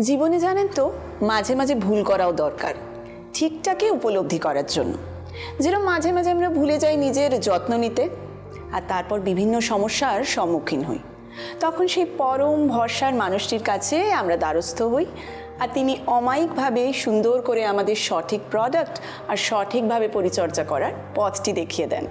জীবনে জানেন তো, মাঝে মাঝে ভুল করাও দরকার ঠিকঠাকই উপলব্ধি করার জন্য। যেরকম মাঝে মাঝে আমরা ভুলে যাই নিজের যত্ন নিতে, আর তারপর বিভিন্ন সমস্যার সম্মুখীন হই। তখন সেই পরম ভরসার মানুষটির কাছে আমরা দ্বারস্থ হই আর তিনি অমায়িকভাবে সুন্দর করে আমাদের সঠিক প্রোডাক্ট আর সঠিকভাবে পরিচর্যা করার পথটি দেখিয়ে দেন।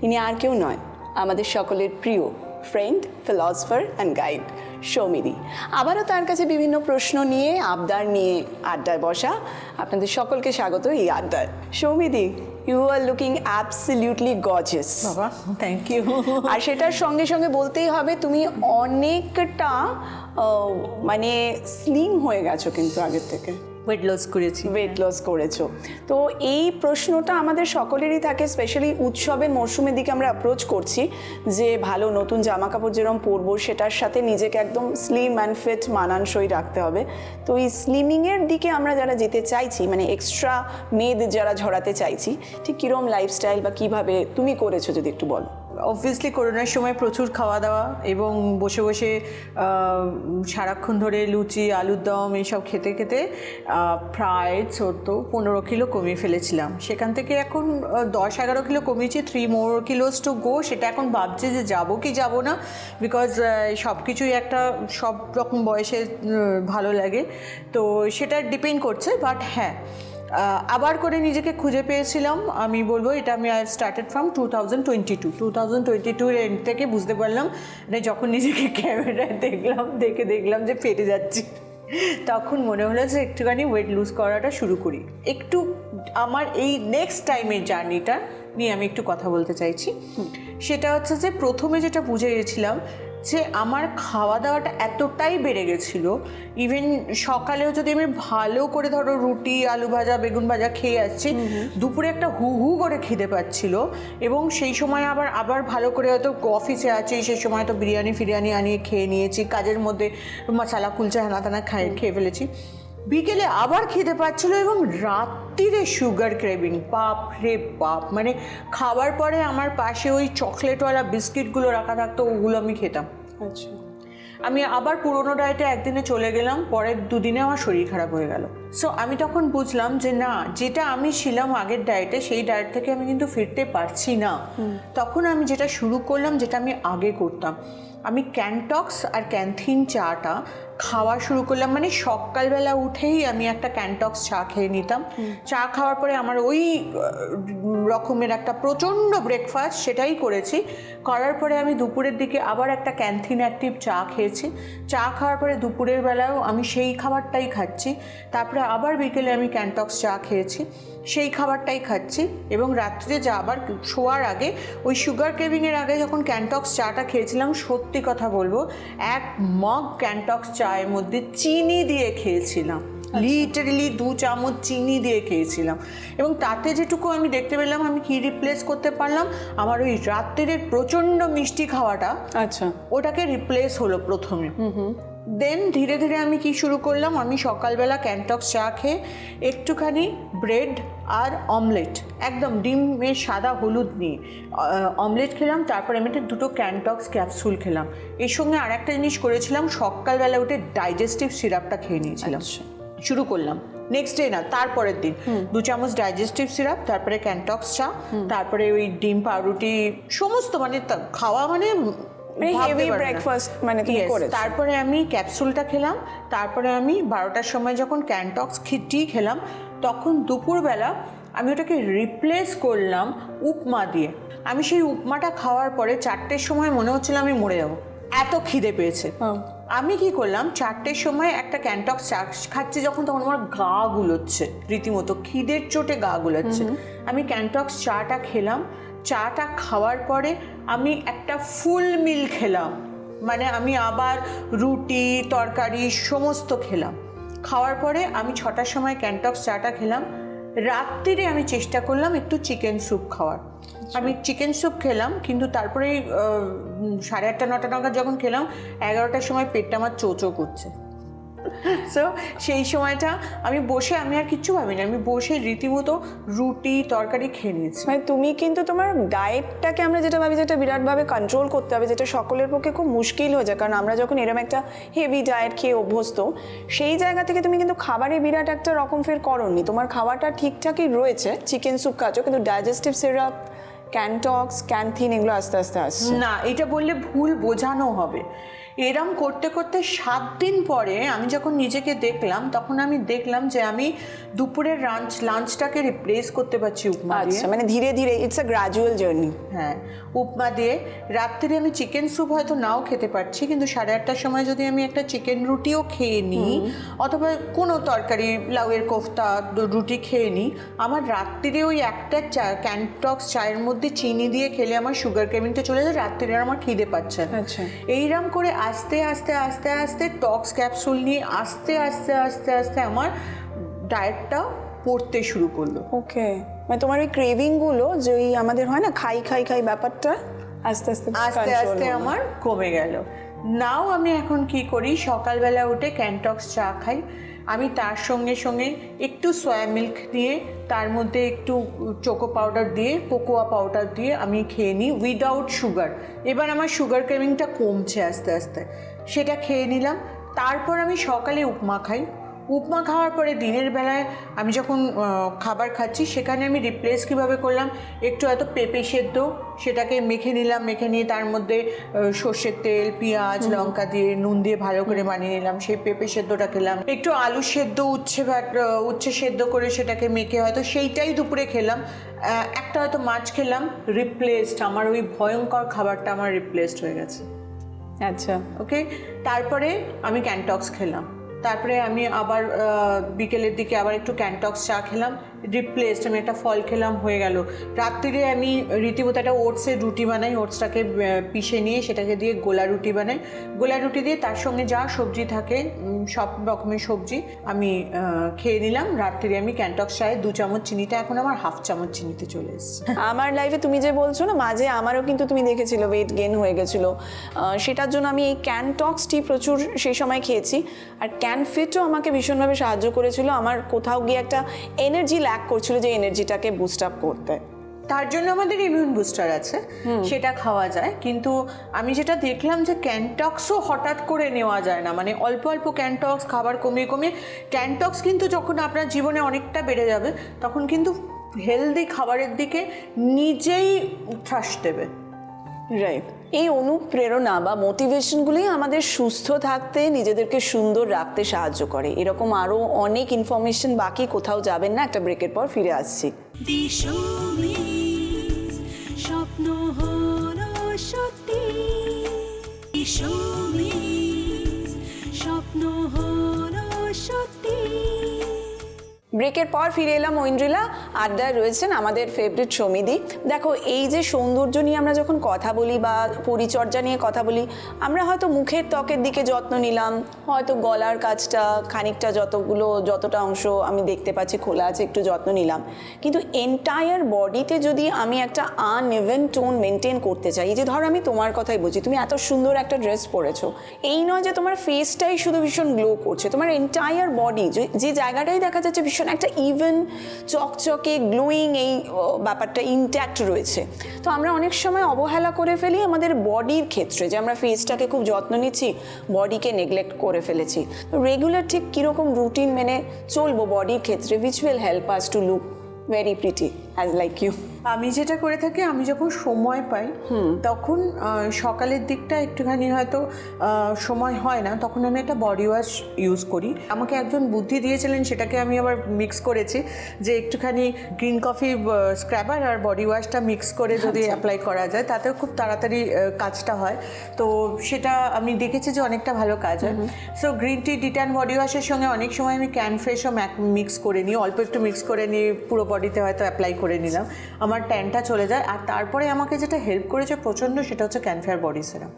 তিনি আর কেউ নয়, আমাদের সকলের প্রিয় ফ্রেন্ড ফিলসফার অ্যান্ড গাইড সৌমিদি আবারও তার কাছে বিভিন্ন প্রশ্ন নিয়ে, আবদার নিয়ে আড্ডায় বসা আপনাদের সকলকে স্বাগত এই আড্ডায়। সৌমিদি you are looking absolutely gorgeous বাবা থ্যাংক ইউ আর সেটার সঙ্গে সঙ্গে বলতেই হবে তুমি অনেকটা মানে স্লিম হয়ে গেছো কিন্তু আগের থেকে। ওয়েট লস করেছি। ওয়েট লস করেছ। তো এই প্রশ্নটা আমাদের সকলেরই থাকে স্পেশালি উৎসবের মরশুমের দিকে আমরা অ্যাপ্রোচ করছি যে ভালো নতুন জামা কাপড় যেরকম পরবো, সেটার সাথে নিজেকে একদম স্লিম অ্যান্ড ফিট মানানসই রাখতে হবে। তো এই স্লিমিংয়ের দিকে আমরা যারা যেতে চাইছি মানে এক্সট্রা মেদ যারা ঝরাতে চাইছি, ঠিক কীরকম লাইফস্টাইল বা কীভাবে তুমি করেছ যদি একটু বলো? অবভিয়াসলি করোনার সময় প্রচুর খাওয়া দাওয়া এবং বসে বসে সারাক্ষণ ধরে লুচি, আলুর দম এইসব খেতে খেতে প্রায় চোদ্দ পনেরো কিলো কমিয়ে ফেলেছিলাম। সেখান থেকে এখন দশ এগারো kilo কমিয়েছি three more kilos to go সেটা এখন ভাবছি যে যাব কি যাব না বিকজ সব কিছুই একটা সব রকম বয়সে ভালো লাগে। তো সেটা ডিপেন্ড করছে বাট হ্যাঁ। আবার করে নিজেকে খুঁজে পেয়েছিলাম। আমি বলব এটা আমি I started from two thousand twenty two two thousand twenty tour end থেকে বুঝতে পারলাম মানে যখন নিজেকে ক্যামেরায় দেখলাম দেখে দেখলাম যে ফেটে যাচ্ছি তখন মনে হলো যে একটুখানি ওয়েট লুজ করাটা শুরু করি। একটু আমার এই নেক্সট টাইমের জার্নিটা নিয়ে আমি একটু কথা বলতে চাইছি। সেটা হচ্ছে যে প্রথমে যেটা বুঝে গেছিলাম যে আমার খাওয়া দাওয়াটা এতটাই বেড়ে গেছিল। ইভেন সকালেও যদি আমি ভালো করে ধরো রুটি আলু ভাজা বেগুন ভাজা খেয়ে আসছি দুপুরে একটা হু হু করে খিদে পাচ্ছিল এবং সেই সময় আবার আবার ভালো করে হয়তো অফিসে আছি সেই সময় তো বিরিয়ানি ফিরিয়ানি আনিয়ে খেয়ে নিয়েছি কাজের মধ্যে মশালা কুলচা হেনা তেনা খাই খেয়ে ফেলেছি। বিকেলে আবার খেতে পাচ্ছিল এবং রাত্রিরে সুগার ক্রেভিং। বাপ রে বাপ মানে খাবার পরে আমার পাশে ওই চকলেটওয়ালা বিস্কিটগুলো রাখা থাকতো ওগুলো আমি খেতাম। আচ্ছা। আমি আবার পুরোনো ডায়েটে একদিনে চলে গেলাম পরের দুদিনে আমার শরীর খারাপ হয়ে গেল। সো আমি তখন বুঝলাম যে না যেটা আমি ছিলাম আগের ডায়েটে সেই ডায়েট থেকে আমি কিন্তু ফিরতে পারছি না। তখন আমি যেটা শুরু করলাম যেটা আমি আগে করতাম আমি ক্যান্টক্স আর ক্যান্থিন চাটা খাওয়া শুরু করলাম। মানে সকালবেলা উঠেই আমি একটা ক্যান্টক্স চা খেয়ে নিতাম। চা খাওয়ার পরে আমার ওই রকমের একটা প্রচণ্ড ব্রেকফাস্ট সেটাই করেছি। করার পরে আমি দুপুরের দিকে আবার একটা ক্যান্থিন অ্যাক্টিভ চা খেয়েছি। চা খাওয়ার পরে দুপুরের বেলাও আমি সেই খাবারটাই খাচ্ছি। তারপরে আবার বিকেলে আমি ক্যান্টক্স চা খেয়েছি। সেই খাবারটাই খাচ্ছি এবং রাত্রে যা আবার শোয়ার আগে ওই সুগার কেভিংয়ের আগে যখন ক্যান্টক্স চাটা খেয়েছিলাম সত্যি কথা বলব এক মগ ক্যান্টক্স চায়ের মধ্যে চিনি দিয়ে খেয়েছিলাম। লিটারেলি দু চামচ চিনি দিয়ে খেয়েছিলাম। এবং তাতে যেটুকু আমি দেখতে পেলাম আমি কি রিপ্লেস করতে পারলাম? আমার ওই রাত্রের প্রচণ্ড মিষ্টি খাওয়াটা আচ্ছা। ওটাকে রিপ্লেস হলো প্রথমে। দেন ধীরে ধীরে আমি কি শুরু করলাম? আমি সকালবেলা ক্যান্টক্স চা খেয়ে একটুখানি ব্রেড আর অমলেট একদম ডিমের সাদা হলুদ নিয়ে অমলেট খেলাম তারপরে আমি একটা দুটো ক্যান্টক্স ক্যাপসুল খেলাম। এর সঙ্গে আর একটা জিনিস করেছিলাম সকালবেলা উঠে ডাইজেস্টিভ সিরাপটা খেয়ে নিয়েছিলাম। আচ্ছা। শুরু করলাম। নেক্সট ডে না তারপরের দিন। দু চামচ ডাইজেস্টিভ সিরাপ তারপরে ক্যান্টক্স চা তারপরে ওই ডিম পাউরুটি সমস্ত মানে তা- খাওয়া মানে মানে না। breakfast মানে তুমি Yes, করেছ। তারপরে আমি ক্যাপসুলটা খেলাম তারপরে আমি বারোটার সময় যখন ক্যান্টক্স টি খেলাম তখন দুপুরবেলা আমি ওটাকে রিপ্লেস করলাম উপমা দিয়ে। আমি সেই উপমাটা খাওয়ার পরে চারটের সময় মনে হচ্ছিল আমি মরে যাব। এত খিদে পেয়েছে। আমি কি করলাম চারটের সময় একটা ক্যান্টক্স চা খাচ্ছি যখন তখন আমার গা গুলোচ্ছে রীতিমতো খিদের চোটে গা গুলোচ্ছে। আমি ক্যান্টক্স চাটা খেলাম চাটা খাওয়ার পরে আমি একটা ফুল মিল খেলাম। মানে আমি আবার রুটি তরকারি সমস্ত খেলাম। খাওয়ার পরে আমি ছটার সময় ক্যান্টক্স চাটা খেলাম। রাত্রিরে আমি চেষ্টা করলাম একটু চিকেন স্যুপ খাওয়ার। আমি চিকেন স্যুপ খেলাম কিন্তু তারপরে সাড়ে আটটা নটা নাগাদ যখন খেলাম এগারোটার সময় পেটটা আমার চোচো করছে। সো সেই সময়টা আমি বসে আমি আর কিচ্ছু ভাবিনি। আমি বসে রীতিমতো রুটি তরকারি খেয়ে নিয়েছি। মানে তুমি কিন্তু তোমার ডায়েটটাকে আমরা যেটা ভাবি যেটা বিরাটভাবে কন্ট্রোল করতে হবে যেটা সকলের পক্ষে খুব মুশকিল হয়ে যায়। কারণ আমরা যখন এরকম একটা হেভি ডায়েট খেয়ে অভ্যস্ত সেই জায়গা থেকে তুমি কিন্তু খাবারে বিরাট একটা রকম ফের করনি। তোমার খাওয়াটা ঠিকঠাকই রয়েছে। চিকেন স্যুপ খাচ্ছ কিন্তু ডাইজেস্টিভ সিরাপ ক্যানটক্স ক্যান্থিন এগুলো আস্তে আস্তে আসছে। না এটা বললে ভুল বোঝানো হবে। এরম করতে করতে সাত দিন পরে আমি যখন নিজেকে দেখলাম তখন আমি দেখলাম যে আমি দুপুরের লাঞ্চ লাঞ্চটাকে রিপ্লেস করতে পারছি উপমা দিয়ে। আচ্ছা মানে ধীরে ধীরে ইটস আ গ্রাজুয়াল জার্নি হ্যাঁ উপমা দিয়ে রাত্রে আমি চিকেন স্যুপ হয়তো নাও খেতে পারছি কিন্তু সাড়ে আটটার সময় যদি আমি একটা চিকেন রুটিও খেয়ে নিই অথবা কোনো তরকারি লাউয়ের কোফতা রুটি খেয়ে নিই আমার রাত্রিরে ওই একটা চা ক্যান্টক্স চায়ের মধ্যে চিনি দিয়ে খেলে আমার সুগার কেমিংটা চলে যায় রাত্রিরে আমার খিদে পাচ্ছে আচ্ছা। এইরকম করে আস্তে আস্তে আস্তে আস্তে টক্স ক্যাপসুল নিয়ে আস্তে আস্তে আস্তে আস্তে আমার ডায়েটটা পড়তে শুরু করল। ওকে। মানে তোমার ওই ক্রেভিংগুলো যে ওই আমাদের হয় না খাই খাই খাই ব্যাপারটা আস্তে আস্তে আস্তে আস্তে আমার কমে গেল। নাও আমি এখন কি করি? সকালবেলা উঠে ক্যান্টক্স চা খাই। আমি তার সঙ্গে সঙ্গে একটু সয়া মিল্ক দিয়ে, তার মধ্যে একটু চোকো পাউডার দিয়ে কোকোয়া পাউডার দিয়ে আমি খেয়ে নিই উইদাউট সুগার এবার আমার সুগার ক্রেভিংটা কমছে আস্তে আস্তে। সেটা খেয়ে নিলাম। তারপর আমি সকালে উপমা খাই। উপমা খাওয়ার পরে দিনের বেলায় আমি যখন খাবার খাচ্ছি সেখানে আমি রিপ্লেস কীভাবে করলাম? একটু হয়তো পেঁপে সেদ্ধ সেটাকে মেখে নিলাম মেখে নিয়ে তার মধ্যে সর্ষের তেল পেঁয়াজ লঙ্কা দিয়ে নুন দিয়ে ভালো করে বানিয়ে নিলাম সেই পেঁপে সেদ্ধটা খেলাম। একটু আলু সেদ্ধ উচ্ছে উচ্ছে সেদ্ধ করে সেটাকে মেখে হয়তো সেইটাই দুপুরে খেলাম। একটা হয়তো মাছ খেলাম রিপ্লেসড আমার ওই ভয়ঙ্কর খাবারটা আমার রিপ্লেসড হয়ে গেছে। আচ্ছা। ওকে তারপরে আমি ক্যান্টক্স খেলাম। তারপরে আমি আবার বিকেলের দিকে আবার একটু ক্যান্টক্স চা খেলাম। রিপ্লেসড আমি একটা ফল খেলাম, হয়ে গেল। রাত্রিরে আমি রীতিমতো একটা ওটসের রুটি বানাই, ওটসটাকে পিষে নিয়ে সেটাকে দিয়ে গোলা রুটি বানাই। গোলা রুটি দিয়ে তার সঙ্গে যা সবজি থাকে সব রকমের সবজি আমি খেয়ে নিলাম। রাত্রিরে আমি ক্যান্টক চায়ে দু চামচ চিনিটা, এখন আমার হাফ চামচ চিনিতে চলে এসেছে। আমার লাইফে তুমি যে বলছো না, মাঝে আমারও কিন্তু তুমি দেখেছিলে ওয়েট গেন হয়ে গেছিল। সেটার জন্য আমি এই ক্যানটক্সটি প্রচুর সেই সময় খেয়েছি। আর ক্যানফিটও আমাকে ভীষণভাবে সাহায্য করেছিল। আমার কোথাও গিয়ে একটা এনার্জি ল্যাক করছিল যে এনার্জিটাকে বুস্ট আপ করতে। তার জন্য আমাদের ইমিউন বুস্টার আছে সেটা খাওয়া যায়। কিন্তু আমি যেটা দেখলাম যে ক্যান্টক্সও হঠাৎ করে নেওয়া যায় না। মানে অল্প অল্প ক্যান্টক্স খাবার কমিয়ে কমিয়ে ক্যান্টক্স কিন্তু যখন আপনার জীবনে অনেকটা বেড়ে যাবে তখন কিন্তু হেলদি খাবারের দিকে নিজেই থ্রাস্ট দেবে। রাইট এই অনুপ্রেরণা বা মোটিভেশনগুলি আমাদের সুস্থ থাকতে, নিজেদেরকে সুন্দর রাখতে সাহায্য করে। এরকম আরও অনেক ইনফরমেশন বাকি কোথাও যাবেন না, একটা ব্রেকের পর ফিরে আসছি। স্বপ্ন হলো সত্যি। স্বপ্ন হলো ব্রেকের পর ফিরে এলাম ঐন্দ্রিলা, আড্ডায় রয়েছেন আমাদের ফেভারিট সমিদি। দেখো, এই যে সৌন্দর্য নিয়ে আমরা যখন কথা বলি বা পরিচর্যা নিয়ে কথা বলি, আমরা হয়তো মুখের ত্বকের দিকে যত্ন নিলাম, হয়তো গলার কাজটা খানিকটা যতগুলো, যতটা অংশ আমি দেখতে পাচ্ছি খোলা আছে, একটু যত্ন নিলাম। কিন্তু এন্টায়ার বডিতে যদি আমি একটা আনইভেন টোন মেনটেন করতে চাই যে ধরো আমি তোমার কথাই বলছি, তুমি এত সুন্দর একটা ড্রেস পরেছো, এই নয় যে তোমার ফেসটাই শুধু ভীষণ গ্লো করছে, তোমার এন্টায়ার বডি যে জায়গাটাই দেখা যাচ্ছে ভীষণ একটা ইভেন চকচকে গ্লোয়িং এই ব্যাপারটা ইনট্যাক্ট রয়েছে। তো আমরা অনেক সময় অবহেলা করে ফেলি আমাদের বডির ক্ষেত্রে যে আমরা ফেসটাকে খুব যত্ন নিচ্ছি বডিকে নেগলেক্ট করে ফেলেছি। রেগুলার ঠিক কীরকম রুটিন মেনে চলবো বডির ক্ষেত্রে which will help us to look very pretty as like you আমি যেটা করে থাকি আমি যখন সময় পাই তখন সকালের দিকটা একটুখানি হয়তো সময় হয় না তখন আমি একটা বডি ওয়াশ ইউজ করি। আমাকে একজন বুদ্ধি দিয়েছিলেন সেটাকে আমি আবার মিক্স করেছি যে একটুখানি গ্রিন কফি স্ক্র্যাবার আর বডি ওয়াশটা মিক্স করে যদি অ্যাপ্লাই করা যায় তাতেও খুব তাড়াতাড়ি কাজটা হয়। তো সেটা আমি দেখেছি যে অনেকটা ভালো কাজ হয়। So green tea detan body ওয়াশের সঙ্গে অনেক সময় আমি ক্যান ফ্রেশও মিক্স করে নিই অল্প একটু মিক্স করে নিই পুরো বডিতে হয়তো অ্যাপ্লাই করে নিলাম। আমার ট্যানটা চলে যায় আর তারপরে আমাকে যেটা হেল্প করেছে প্রচণ্ড সেটা হচ্ছে ক্যানফেয়ার বডি সেরাম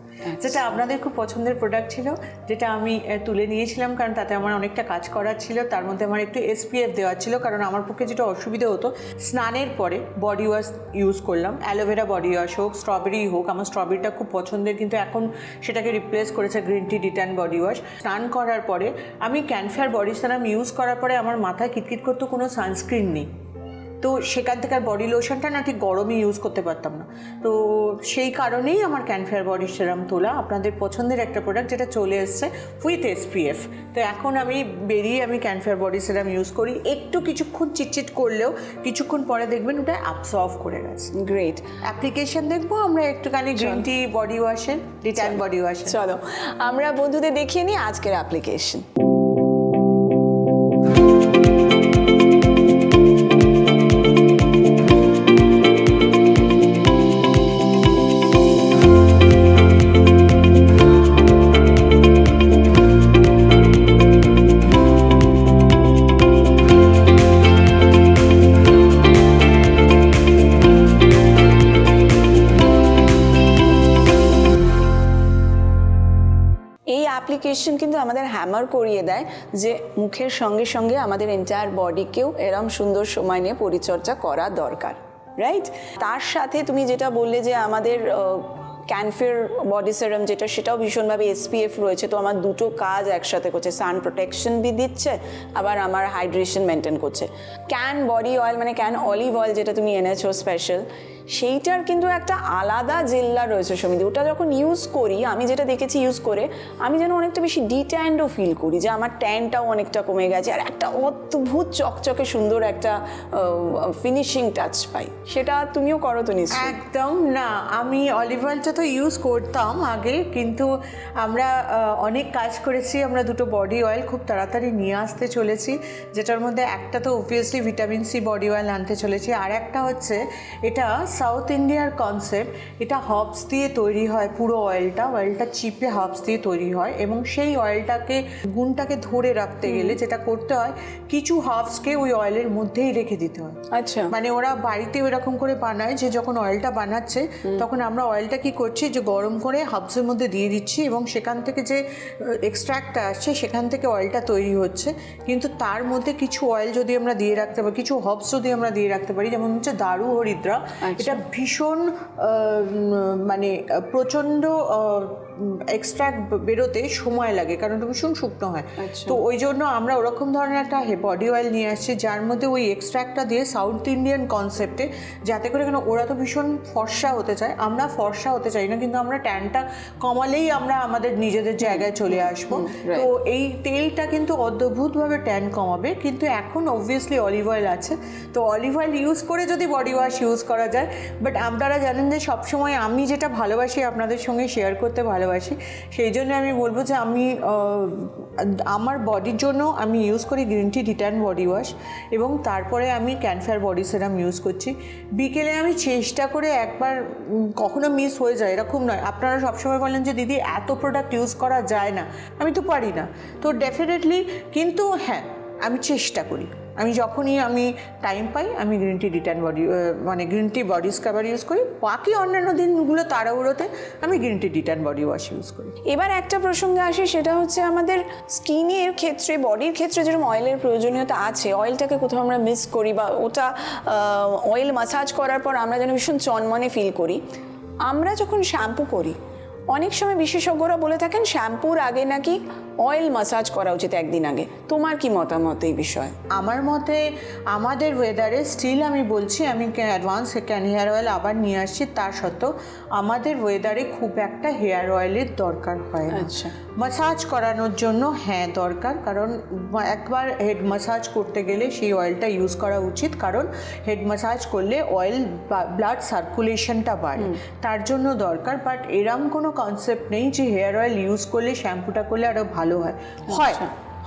যেটা আপনাদের খুব পছন্দের প্রোডাক্ট ছিল যেটা আমি তুলে নিয়েছিলাম কারণ তাতে আমার অনেকটা কাজ করার ছিল। তার মধ্যে আমার একটু এসপিএফ দেওয়া ছিল কারণ আমার পক্ষে যেটা অসুবিধা হতো স্নানের পরে বডি ওয়াশ ইউজ করলাম। অ্যালোভেরা বডি ওয়াশ হোক স্ট্রবেরি হোক আমার স্ট্রবেরিটা খুব পছন্দের কিন্তু এখন সেটাকে রিপ্লেস করেছে green tea detan body wash স্নান করার পরে আমি ক্যানফেয়ার বডি সেরাম ইউজ করার পরে আমার মাথায় কিটকিট করতো কোনো সানস্ক্রিন নেই। তো সেখান থেকে আর বডি লোশনটা না ঠিক গরমে ইউজ করতে পারতাম না। তো সেই কারণেই আমার ক্যানফেয়ার বডি সেরাম তোলা আপনাদের পছন্দের একটা প্রোডাক্ট যেটা চলে এসছে উইথ এসপিএফ তো এখন আমি বেরিয়ে আমি ক্যানফেয়ার বডি সেরাম ইউজ করি। একটু কিছুক্ষণ চিটচিট করলেও কিছুক্ষণ পরে দেখবেন ওটা অ্যাবসর্ভ করে গেছে। গ্রেট অ্যাপ্লিকেশন দেখব আমরা একটুখানি গ্রিন টি বডি ওয়াশের ডিটান বডি ওয়াশের চলো আমরা বন্ধুদের দেখিয়ে নিই আজকের অ্যাপ্লিকেশন অ্যাপ্লিকেশন কিন্তু আমাদের হ্যামার করিয়ে দেয় যে মুখের সঙ্গে সঙ্গে আমাদের এন্টায়ার বডিকেও এরম সুন্দর সময় নিয়ে পরিচর্যা করা দরকার রাইট তার সাথে তুমি যেটা বললে যে আমাদের ক্যানফের বডি সেরাম যেটা, সেটাও ভীষণভাবে এসপিএফ রয়েছে। তো আমার দুটো কাজ একসাথে করছে। সান প্রোটেকশন বি দিচ্ছে, আবার আমার হাইড্রেশন মেনটেন করছে। ক্যান বডি অয়েল মানে ক্যান অলিভ অয়েল যেটা তুমি এনেছো স্পেশাল সেইটার কিন্তু একটা আলাদা জেল্লা রয়েছে সমিতি। ওটা যখন ইউজ করি, আমি যেটা দেখেছি ইউজ করে, আমি যেন অনেকটা বেশি ডিট্যান্ডও ফিল করি যে আমার ট্যানটাও অনেকটা কমে গেছে আর একটা অদ্ভুত চকচকে সুন্দর একটা ফিনিশিং টাচ পাই। সেটা তুমিও করো তো নিশ্চয়ই। একদম না, আমি অলিভ অয়েলটা তো ইউজ করতাম আগে, কিন্তু আমরা অনেক কাজ করেছি, আমরা দুটো বডি অয়েল খুব তাড়াতাড়ি নিয়ে আসতে চলেছি, যেটার মধ্যে একটা তো obviously vitamin C body oil আনতে চলেছি, আর একটা হচ্ছে এটা সাউথ ইন্ডিয়ার কনসেপ্ট এটা হবস দিয়ে তৈরি হয় পুরো অয়েলটা অয়েলটা চিপে হবস দিয়ে তৈরি হয় এবং সেই অয়েলটাকে গুণটাকে ধরে রাখতে গেলে যেটা করতে হয় কিছু হাফসকে ওই অয়েলের মধ্যেই রেখে দিতে হয়। আচ্ছা। মানে ওরা বাড়িতে ওইরকম করে বানায় যে যখন অয়েলটা বানাচ্ছে তখন আমরা অয়েলটা কি করছি যে গরম করে হাবসের মধ্যে দিয়ে দিচ্ছি এবং সেখান থেকে যে এক্সট্র্যাক্টটা আসছে সেখান থেকে অয়েলটা তৈরি হচ্ছে। কিন্তু তার মধ্যে কিছু অয়েল যদি আমরা দিয়ে রাখতে পারি কিছু হবস যদি আমরা দিয়ে রাখতে পারি যেমন হচ্ছে দারু হরিদ্রা এটা ভীষণ মানে প্রচণ্ড এক্সট্র্যাক্ট বেরোতে সময় লাগে কারণ ওটা ভীষণ শুকনো হয়। আচ্ছা। তো ওই জন্য আমরা ওরকম ধরনের একটা বডি অয়েল নিয়ে আসছি যার মধ্যে ওই এক্সট্র্যাক্টটা দিয়ে সাউথ ইন্ডিয়ান কনসেপ্টে যাতে করে কেন ওরা তো ভীষণ ফর্সা হতে চায়। আমরা ফর্সা হতে চাই না কিন্তু আমরা ট্যানটা কমালেই আমরা আমাদের নিজেদের জায়গায় চলে আসব। তো এই তেলটা কিন্তু অদ্ভুতভাবে ট্যান কমাবে কিন্তু এখন অবভিয়াসলি অলিভ অয়েল আছে। তো অলিভ অয়েল ইউজ করে যদি বডি ওয়াশ ইউজ করা যায় বাট আপনারা জানেন যে সবসময় আমি যেটা ভালোবাসি আপনাদের সঙ্গে শেয়ার করতে ভালোবাসি। সেই জন্য আমি বলব যে আমি আমার বডির জন্য আমি ইউজ করি green tea detan body wash এবং তারপরে আমি ক্যানফার বডি সেরাম ইউজ করছি। বিকেলে আমি চেষ্টা করে একবার কখনো মিস হয়ে যায়, এরকম নয়। আপনারা সবসময় বলেন যে, দিদি, এত প্রোডাক্ট ইউজ করা যায় না। আমি তো পারি না। তো ডেফিনেটলি কিন্তু হ্যাঁ আমি চেষ্টা করি। আমি যখনই আমি টাইম পাই, আমি গ্রিন টি ডিটার্ন বডি মানে green tea body scrubber use করি। বাকি অন্যান্য দিনগুলো তাড়াহুড়োতে আমি green tea detan body wash use করি। এবার একটা প্রসঙ্গে আসে, সেটা হচ্ছে আমাদের স্কিনের ক্ষেত্রে বডির ক্ষেত্রে যেরকম অয়েলের প্রয়োজনীয়তা আছে অয়েলটাকে কোথাও আমরা মিস করি বা ওটা অয়েল মাসাজ করার পর আমরা যেন ভীষণ চনমনে ফিল করি। আমরা যখন শ্যাম্পু করি অনেক সময় বিশেষজ্ঞরা বলে থাকেন শ্যাম্পুর আগে নাকি অয়েল মাসাজ করা উচিত একদিন আগে। তোমার কি মতামত এই বিষয়ে? আমার মতে আমাদের ওয়েদারে স্টিল আমি বলছি আমি অ্যাডভান্স ক্যান হেয়ার অয়েল আবার নিয়ে আসছি তা সত্ত্বেও আমাদের ওয়েদারে খুব একটা হেয়ার অয়েলের দরকার হয় আচ্ছা। মাসাজ করানোর জন্য হ্যাঁ দরকার কারণ একবার হেড মাসাজ করতে গেলে সেই অয়েলটা ইউজ করা উচিত কারণ হেড মাসাজ করলে অয়েল ব্লাড সার্কুলেশনটা বাড়ে। তার জন্য দরকার বাট এরম কোনো কনসেপ্ট নেই যে হেয়ার অয়েল ইউজ করলে শ্যাম্পুটা করলে আরও ভালো হয়। হয়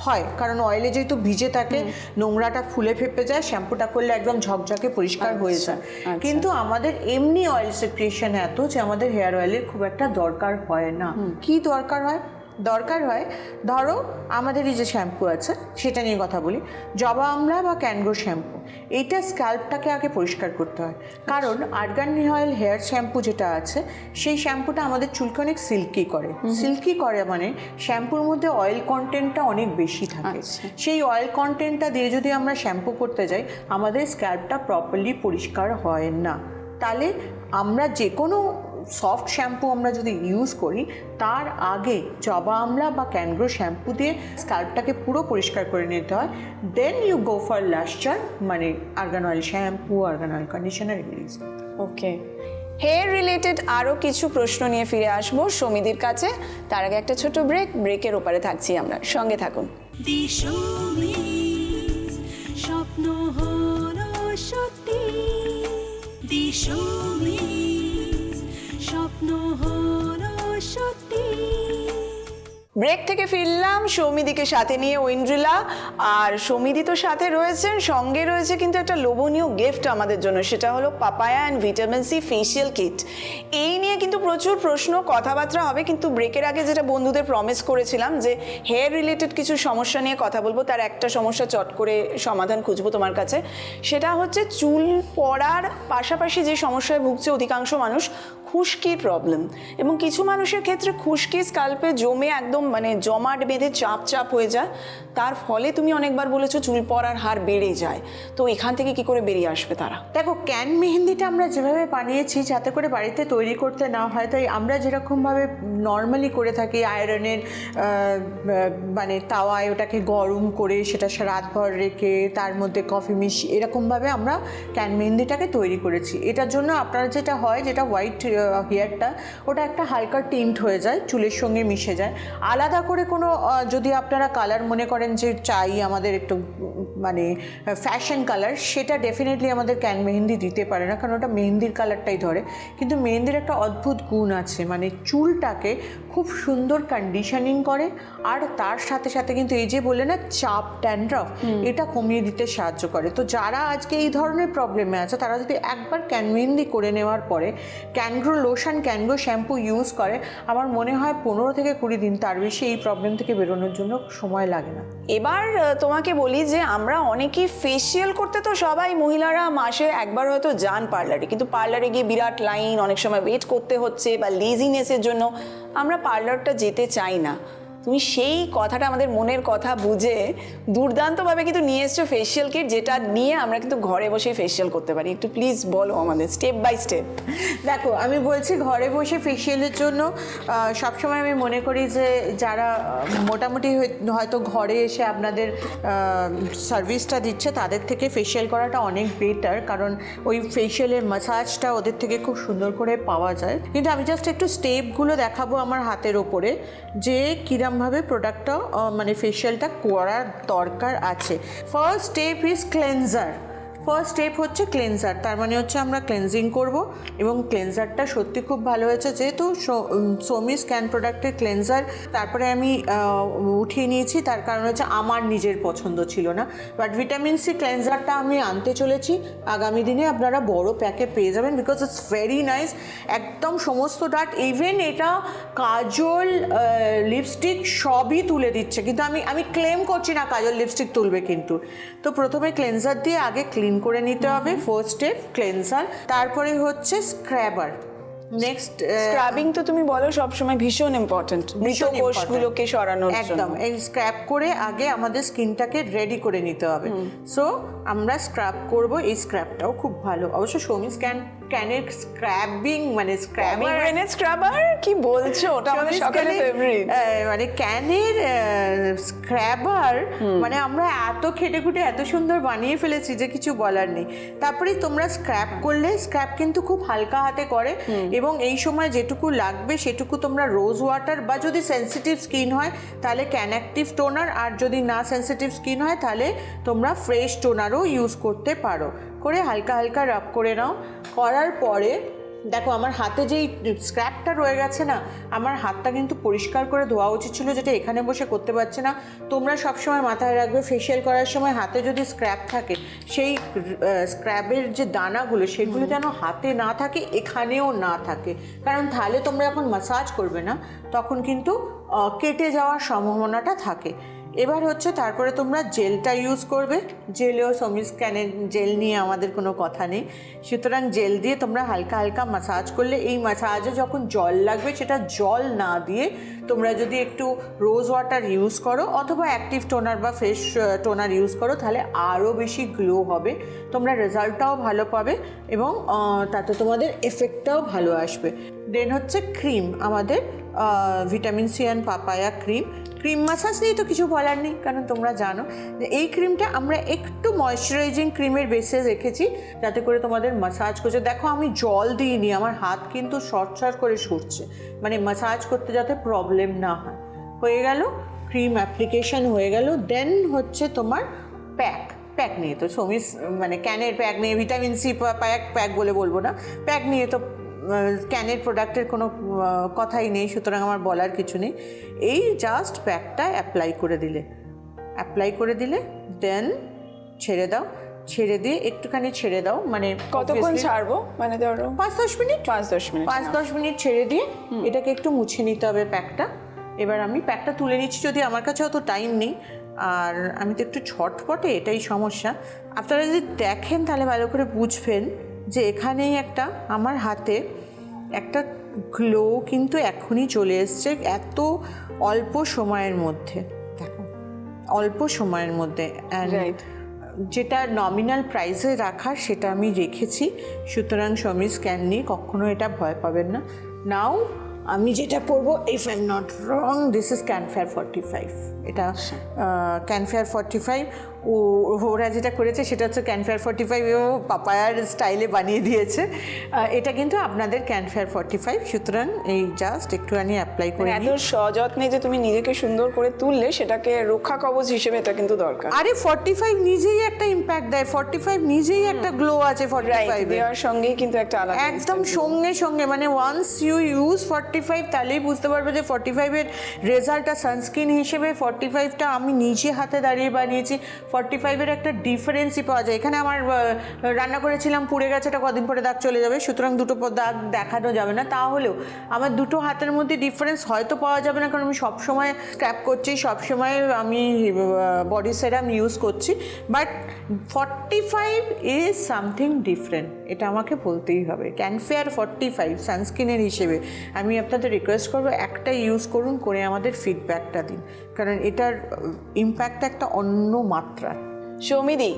হয় কারণ অয়েলে যেহেতু ভিজে থাকে নোংরাটা ফুলে ফেপে যায় শ্যাম্পুটা করলে একদম ঝকঝকে পরিষ্কার হয়ে যায়। আচ্ছা। কিন্তু আমাদের এমনি অয়েল সেক্রিয়েশন এত যে আমাদের হেয়ার অয়েলের খুব একটা দরকার হয় না। কি দরকার হয়? দরকার হয় ধরো আমাদের এই যে শ্যাম্পু আছে সেটা নিয়ে কথা বলি। জবা আমলা বা ক্যানগ্রো শ্যাম্পু এইটা স্ক্যাল্পটাকে আগে পরিষ্কার করতে হয়। কারণ আর্গান অয়েল হেয়ার শ্যাম্পু যেটা আছে সেই শ্যাম্পুটা আমাদের চুলকে অনেক সিল্কি করে। সিল্কি করে মানে শ্যাম্পুর মধ্যে অয়েল কন্টেন্টটা অনেক বেশি থাকে। আচ্ছা। সেই অয়েল কন্টেন্টটা দিয়ে যদি আমরা শ্যাম্পু করতে যাই আমাদের স্ক্যাল্পটা প্রপারলি পরিষ্কার হয় না। তাহলে আমরা যে কোনো সফট শ্যাম্পু আমরা যদি ইউজ করি তার আগে জবা আমলা বা ক্যানগ্রো শ্যাম্পু দিয়ে স্ক্যাল্পটাকে পুরো পরিষ্কার করে নিতে হয়। দেন ইউ গো ফর লাস্টার মানে argan oil shampoo argan oil conditioner এগুলো করতে ওকে হেয়ার রিলেটেড আরও কিছু প্রশ্ন নিয়ে ফিরে আসব সমিদির কাছে। তার আগে একটা ছোট ব্রেক ব্রেকের ওপারে থাকছি আমরা। সঙ্গে থাকুন। স্বপ্ন হলো সত্যি। দিশমিস ব্রেক থেকে ফিরলাম, সৌমিদিকে সাথে নিয়ে ঐন্দ্রিলা, আর সৌমিদি তো সাথে রয়েছেন, সঙ্গে রয়েছে কিন্তু একটা লোভনীয় গিফট আমাদের জন্য, সেটা হলো papaya and vitamin C facial kit এই নিয়ে কিন্তু প্রচুর প্রশ্ন, কথাবার্তা হবে, কিন্তু ব্রেকের আগে যেটা বন্ধুদের প্রমিস করেছিলাম যে হেয়ার রিলেটেড কিছু সমস্যা নিয়ে কথা বলব, তার একটা সমস্যা চট করে সমাধান খুঁজবো তোমার কাছে। সেটা হচ্ছে চুল পড়ার পাশাপাশি যে সমস্যায় ভুগছে অধিকাংশ মানুষ খুশকির প্রবলেম এবং কিছু মানুষের ক্ষেত্রে খুশকি স্কাল্পে জমে একদম মানে জমাট বেঁধে চাপ চাপ হয়ে যায়। তার ফলে তুমি অনেকবার বলেছ চুল পড়ার হার বেড়ে যায়। তো এখান থেকে কি করে বেরিয়ে আসবে তারা? দেখো ক্যান মেহেন্দিটা আমরা যেভাবে বানিয়েছি যাতে করে বাড়িতে তৈরি করতে না হয়, তাই আমরা যেরকমভাবে নর্মালি করে থাকি আয়রনের মানে তাওয়ায় ওটাকে গরম করে সেটা রাতভর রেখে তার মধ্যে কফি মিশিয়ে এরকমভাবে আমরা ক্যান মেহেন্দিটাকে তৈরি করেছি। এটার জন্য আপনার যেটা হয়, যেটা হোয়াইট হেয়ারটা, ওটা একটা হালকা টিন্ট হয়ে যায়, চুলের সঙ্গে মিশে যায়। আলাদা করে কোনো যদি আপনারা কালার মনে করেন যে চাই আমাদের একটু মানে ফ্যাশন কালার, সেটা ডেফিনেটলি আমাদের ক্যান মেহেন্দি দিতে পারে না, কারণ ওটা মেহেন্দির কালারটাই ধরে। কিন্তু মেহেন্দির একটা অদ্ভুত গুণ আছে মানে চুলটাকে খুব সুন্দর কন্ডিশনিং করে আর তার সাথে সাথে কিন্তু এই যে বলে না চাপ ট্যান্ড্রফ এটা কমিয়ে দিতে সাহায্য করে। তো যারা আজকে এই ধরনের প্রবলেমে আছে তারা যদি একবার ক্যান মেহেন্দি করে নেওয়ার পরে can grow lotion can grow shampoo use করে আমার মনে হয় পনেরো থেকে কুড়ি দিন তার বেশি এই প্রবলেম থেকে বেরোনোর জন্য সময় লাগে না। এবার তোমাকে বলি যে আমরা অনেকেই ফেসিয়াল করতে তো সবাই মহিলারা মাসে একবার হয়তো যান পার্লারে কিন্তু পার্লারে গিয়ে বিরাট লাইন অনেক সময় ওয়েট করতে হচ্ছে বা লেজিনেসের জন্য আমরা পার্লারটা যেতে চাই না। তুমি সেই কথাটা আমাদের মনের কথা বুঝে দুর্দান্তভাবে কিন্তু নিয়ে এসছো ফেসিয়াল কিট যেটা নিয়ে আমরা কিন্তু ঘরে বসে ফেসিয়াল করতে পারি। একটু প্লিজ বলো আমাদের স্টেপ বাই স্টেপ দেখো, আমি বলছি ঘরে বসে ফেসিয়ালের জন্য সবসময় আমি মনে করি যে যারা মোটামুটি হয়তো ঘরে এসে আপনাদের সার্ভিসটা দিচ্ছে, তাদের থেকে ফেসিয়াল করাটা অনেক বেটার কারণ ওই ফেসিয়ালের মাসাজটা ওদের থেকে খুব সুন্দর করে পাওয়া যায়। কিন্তু আমি জাস্ট একটু স্টেপগুলো দেখাবো আমার হাতের ওপরে, যে কীরমভাবে প্রোডাক্টটা মানে ফেশিয়ালটা করার দরকার আছে। First step is cleanser first step হচ্ছে ক্লেনজার তার মানে হচ্ছে আমরা ক্লেনজিং করব এবং ক্লেনজারটা সত্যি খুব ভালো হয়েছে। যেহেতু সোমি স্ক্যান প্রোডাক্টের ক্লেনজার তারপরে আমি উঠিয়ে নিয়েছি, তার কারণ হচ্ছে আমার নিজের পছন্দ ছিল না। বাট ভিটামিন সি ক্লেনজারটা আমি আনতে চলেছি। আগামী দিনে আপনারা বড় প্যাকে পেয়ে যাবেন বিকজ ইটস ভেরি নাইস একদম সমস্ত ডাট ইভেন এটা কাজল লিপস্টিক সবই তুলে দিচ্ছে। কিন্তু আমি আমি ক্লেম করছি না কাজল লিপস্টিক তুলবে কিন্তু। তো প্রথমে ক্লেনজার দিয়ে আগে ক্লিন করে নিতে হবে ফার্স্ট স্টেপ ক্লেন্সার তারপরে হচ্ছে স্ক্রাবার নেক্সট স্ক্রাবিং তো তুমি বলো সবসময় ভীষণ ইম্পর্টেন্ট মৃত কোষগুলোকে সরানোর একদম এই স্ক্র্যাব করে আগে আমাদের স্কিনটাকে রেডি করে নিতে হবে। সো আমরা স্ক্রাব করব এই স্ক্র্যাবটাও খুব ভালো। অবশ্য সৌমি স্ক্যান ক্যানের স্ক্র্যাবিং মানে স্ক্র্যাবার পমিগ্রেনেট স্ক্রাবার কি বলছো? ওটা আমাদের সকালে ফেভারিট মানে ক্যানের স্ক্র্যাবার মানে আমরা এত খেটে খুঁটে এত সুন্দর বানিয়ে ফেলেছি যে কিছু বলার নেই। তারপরে তোমরা স্ক্র্যাপ করলে স্ক্র্যাপ কিন্তু খুব হালকা হাতে করে এবং এই সময় যেটুকু লাগবে সেটুকু তোমরা রোজ ওয়াটার বা যদি সেনসিটিভ স্কিন হয় তাহলে ক্যান অ্যাক্টিভ টোনার আর যদি না সেনসিটিভ স্কিন হয় তাহলে তোমরা ফ্রেশ টোনারও ইউজ করতে পারো। করে হালকা হালকা রাব করে নাও। করার পরে দেখো আমার হাতে যেই স্ক্র্যাপটা রয়ে গেছে না আমার হাতটা কিন্তু পরিষ্কার করে ধোয়া উচিত ছিল যেটা এখানে বসে করতে পারছে না। তোমরা সবসময় মাথায় রাখবে ফেশিয়াল করার সময় হাতে যদি স্ক্র্যাপ থাকে সেই স্ক্র্যাবের যে দানাগুলো সেগুলো যেন হাতে না থাকে এখানেও না থাকে। কারণ তাহলে তোমরা যখন মাসাজ করবে না তখন কিন্তু কেটে যাওয়ার সম্ভাবনাটা থাকে। এবার হচ্ছে তারপরে তোমরা জেলটা ইউজ করবে। জেলেও সমিস স্ক্যানের জেল নিয়ে আমাদের কোনো কথা নেই। সুতরাং জেল দিয়ে তোমরা হালকা হালকা মাসাজ করলে, এই মাসাজে যখন জল লাগবে, সেটা জল না দিয়ে তোমরা যদি একটু রোজ ওয়াটার ইউজ করো, অথবা অ্যাক্টিভ টোনার বা ফ্রেশ টোনার ইউজ করো, তাহলে আরও বেশি গ্লো হবে। তোমরা রেজাল্টটাও ভালো পাবে এবং তাতে তোমাদের এফেক্টটাও ভালো আসবে। দেন হচ্ছে ক্রিম আমাদের vitamin C and papaya cream cream massage নিয়ে তো কিছু বলার নেই, কারণ তোমরা জানো যে এই ক্রিমটা আমরা একটু ময়শ্চারাইজিং ক্রিমের বেসে রেখেছি যাতে করে তোমাদের মাসাজ করছে। দেখো, আমি জল দিইনি, আমার হাত কিন্তু শর্ট করে সরছে মানে মাসাজ করতে যাতে প্রবলেম না হয়। হয়ে গেল ক্রিম অ্যাপ্লিকেশন হয়ে গেল দেন হচ্ছে তোমার প্যাক প্যাক নিয়ে। তো সমিস মানে ক্যানের প্যাক নিয়ে ভিটামিন সি প্যাক প্যাক বলে বলব না প্যাক নিয়ে তো ক্যানের প্রোডাক্টের কোনো কথাই নেই সুতরাং আমার বলার কিছু নেই। এই জাস্ট প্যাকটা অ্যাপ্লাই করে দিলে। অ্যাপ্লাই করে দিলে দেন ছেড়ে দাও। ছেড়ে দিয়ে একটুখানি ছেড়ে দাও মানে কতক্ষণ ছাড়বো? মানে ধরো পাঁচ দশ মিনিট। পাঁচ দশ মিনিট। পাঁচ দশ মিনিট ছেড়ে দিয়ে এটাকে একটু মুছে নিতে হবে প্যাকটা। এবার আমি প্যাকটা তুলে নিচ্ছি যদি আমার কাছে অত টাইম নেই। আর আমি তো একটু ছটপটে এটাই সমস্যা। আপনারা যদি দেখেন তাহলে ভালো করে বুঝবেন। যে এখানেই একটা আমার হাতে একটা গ্লো কিন্তু এখনই চলে এসছে এত অল্প সময়ের মধ্যে। দেখো। অল্প সময়ের মধ্যে. যেটা নমিনাল প্রাইসে রাখার সেটা আমি রেখেছি। সুতরাং সমীর স্ক্যান নিয়ে কখনো এটা ভয় পাবেন না। নাও আমি যেটা করব if I am not wrong this is can fair forty five এটা ক্যানফেয়ার ফর্টি ফাইভ ও ওরা যেটা করেছে সেটা হচ্ছে ক্যানফেয়ার ফর্টি ফাইভ ও পাপায়ার স্টাইলে বানিয়ে দিয়েছে। এটা কিন্তু আপনাদের ক্যানফেয়ার ফর্টি ফাইভ সুতরাং এই জাস্ট একটুখানি অ্যাপ্লাই করে এত নিই সযত্নে যে তুমি নিজেকে সুন্দর করে তুললে সেটাকে রক্ষা কবচ হিসেবে এটা কিন্তু দরকার। আরে ফর্টি ফাইভ নিজেই একটা ইম্প্যাক্ট দেয় ফর্টি ফাইভ নিজেই একটা গ্লো আছে ফর্টি ফাইভ দেওয়ার সঙ্গেই কিন্তু একটা আলাদা একদম সঙ্গে সঙ্গে মানে once you use forty five তাহলেই বুঝতে পারবে যে ফর্টি ফাইভের রেজাল্টটা সানস্ক্রিন হিসেবে ফর্টি ফাইভটা আমি নিজে হাতে দাঁড়িয়ে বানিয়েছি। ফর্টি ফাইভের একটা ডিফারেন্সই পাওয়া যায়। এখানে আমার রান্না করেছিলাম, পুড়ে গেছে, এটা কদিন পরে দাগ চলে যাবে, সুতরাং দুটো দাগ দেখানো যাবে না। তাহলেও, আমার দুটো হাতের মধ্যে ডিফারেন্স হয়তো পাওয়া যাবে না, কারণ আমি সবসময় স্ক্র্যাপ করছি, সবসময় আমি বডি সেরাম ইউজ করছি। But forty five is something different এটা আমাকে বলতেই হবে। ক্যানফেয়ার ফর্টি ফাইভ সানস্ক্রিনের হিসেবে আমি আপনাদের রিকোয়েস্ট করব একটা ইউজ করুন করে আমাদের ফিডব্যাকটা দিন। কারণ এটার ইম্প্যাক্ট একটা অন্য মাত্রা সৌমিদি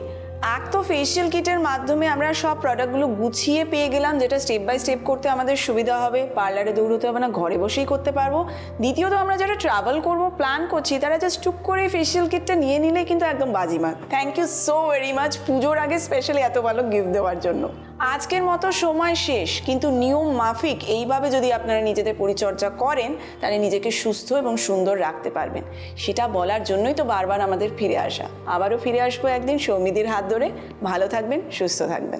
এক তো ফেসিয়াল কিটের মাধ্যমে আমরা সব প্রোডাক্টগুলো গুছিয়ে পেয়ে গেলাম, যেটা স্টেপ বাই স্টেপ করতে আমাদের সুবিধা হবে। পার্লারে দৌড়তে হবে না, ঘরে বসেই করতে পারব। দ্বিতীয়ত আমরা যারা ট্রাভেল করব প্ল্যান করছি, তারা জাস্ট টুক করে ফেসিয়াল কিটটা নিয়ে নিলে কিন্তু একদম বাজিমাত। Thank you so very much পুজোর আগে স্পেশালি এত ভালো গিফট দেওয়ার জন্য। আজকের মতো সময় শেষ, কিন্তু নিয়ম মাফিক এইভাবে যদি আপনারা নিজেদের পরিচর্যা করেন, তাহলে নিজেকে সুস্থ এবং সুন্দর রাখতে পারবেন। সেটা বলার জন্যই তো বারবার আমাদের ফিরে আসা। আবারও ফিরে আসব একদিন সৌমিদির হাত ধরে। ভালো থাকবেন, সুস্থ থাকবেন।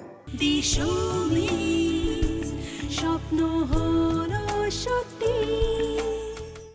স্বপ্ন